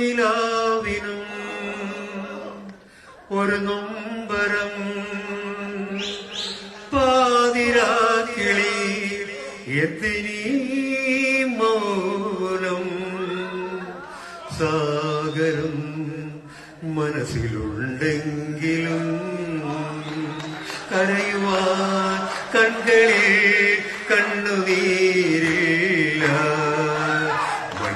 പാൽനിലാവിനും ഒരു നൊമ്പരം പാതിരാക്കിളി എന്തിനീ മൗനം സാഗരം മനസ്സിലുണ്ടെങ്കിലും കരയുവാൻ കൺകളിൽ കണ്ണുനീരില്ല.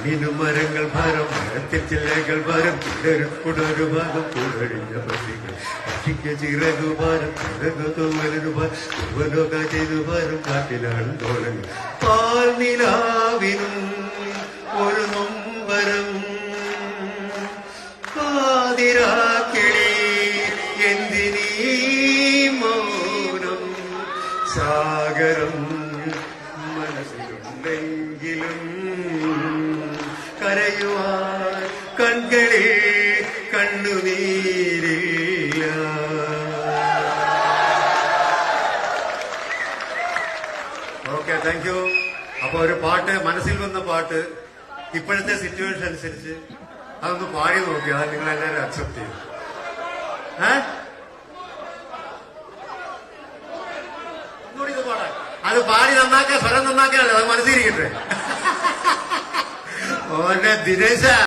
മരങ്ങൾ ഭാരം മരത്തിൽ ചില്ലകൾ ഭാരം തുടരും തുടരു ഭാഗം തുടരിഞ്ഞ പക്ഷികൾ പക്ഷിക്ക് ചിറകു ഭാരം ചിറകു തൂവലു ഭാരം ചെയ്തു ഭാരം കാട്ടിലാണ് തോളങ്ങൾ. പാൽ നിലാവിനും ഒരു നൊമ്പരം. പാതിരാക്കിളി എന്തിനീ മൗനം? സാഗരം മനസ്സിലുണ്ടെങ്കിലും കരയുവാൻ കൺകളിൽ കണ്ണുനീരില്ല. ഓക്കെ താങ്ക് യു അപ്പൊ ഒരു പാട്ട് മനസ്സിൽ വന്ന പാട്ട് ഇപ്പോഴത്തെ സിറ്റുവേഷൻ അനുസരിച്ച് അതൊന്ന് പാടി നോക്കി അത് നിങ്ങൾ എല്ലാവരും അക്സെപ്റ്റ് ചെയ്തു ഏ അത് പാടി നന്നാക്കാൻ സ്വരം നന്നാക്കാനല്ലേ അത് മനസ്സിരിക്കട്ടെ Hola, Teresa.